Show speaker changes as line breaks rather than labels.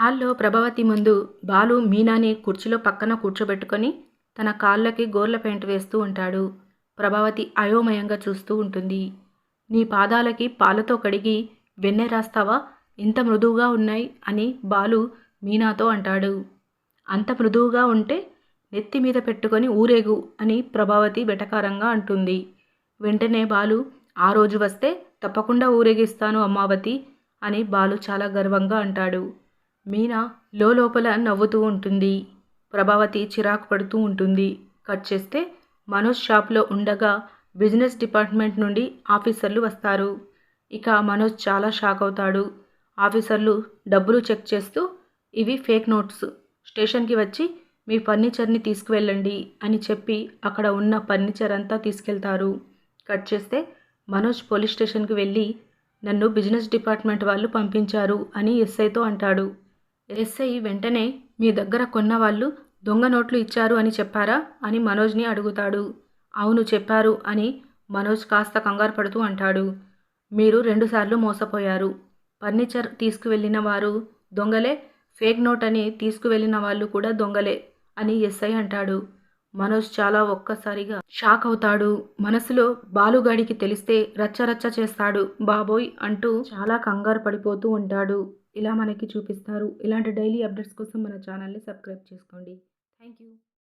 హాల్లో ప్రభావతి ముందు బాలు మీనాని కుర్చీలో పక్కన కూర్చోబెట్టుకొని తన కాళ్ళకి గోర్ల పెయింట్ వేస్తూ ఉంటాడు. ప్రభావతి అయోమయంగా చూస్తూ ఉంటుంది. నీ పాదాలకి పాలతో కడిగి వెన్నె రాస్తావా? ఇంత మృదువుగా ఉన్నాయి అని బాలు మీనాతో అంటాడు. అంత మృదువుగా ఉంటే నెత్తి మీద పెట్టుకొని ఊరేగు అని ప్రభావతి వెటకారంగా అంటుంది. వెంటనే బాలు ఆ రోజు వస్తే తప్పకుండా ఊరేగిస్తాను అమ్మావతి అని బాలు చాలా గర్వంగా అంటాడు. మీనా లోపల నవ్వుతూ ఉంటుంది. ప్రభావతి చిరాకు పడుతూ ఉంటుంది. కట్ చేస్తే మనోజ్ షాప్లో ఉండగా బిజినెస్ డిపార్ట్మెంట్ నుండి ఆఫీసర్లు వస్తారు. ఇక మనోజ్ చాలా షాక్ అవుతాడు. ఆఫీసర్లు డబ్బులు చెక్ చేస్తూ ఇవి ఫేక్ నోట్స్. స్టేషన్కి వచ్చి మీ ఫర్నిచర్ని తీసుకువెళ్ళండి అని చెప్పి అక్కడ ఉన్న ఫర్నిచర్ అంతా తీసుకెళ్తారు. కట్ చేస్తే మనోజ్ పోలీస్ స్టేషన్కి వెళ్ళి నన్ను బిజినెస్ డిపార్ట్మెంట్ వాళ్ళు పంపించారు అని ఎస్ఐతో అంటాడు. ఎస్ఐ వెంటనే మీ దగ్గర కొన్న వాళ్ళు దొంగ నోట్లు ఇచ్చారు అని చెప్పారా? అని మనోజ్ని అడుగుతాడు. అవును చెప్పారు అని మనోజ్ కాస్త కంగారు పడుతూ అంటాడు. మీరు రెండుసార్లు మోసపోయారు. ఫర్నిచర్ తీసుకువెళ్ళిన వారు దొంగలే. ఫేక్ నోట్ అని తీసుకువెళ్ళిన వాళ్ళు కూడా దొంగలే అని ఎస్ఐ అంటాడు. మనోజ్ చాలా ఒక్కసారిగా షాక్ అవుతాడు. మనసులో బాలుగాడికి తెలిస్తే రచ్చరచ్చ చేస్తాడు బాబోయ్ అంటూ చాలా కంగారు పడిపోతూ ఉంటాడు. ఇలా మనకి చూపిస్తారు. ఇలాంటి డైలీ అప్డేట్స్ కోసం మన ఛానల్ని సబ్స్క్రైబ్ చేసుకోండి. Thank you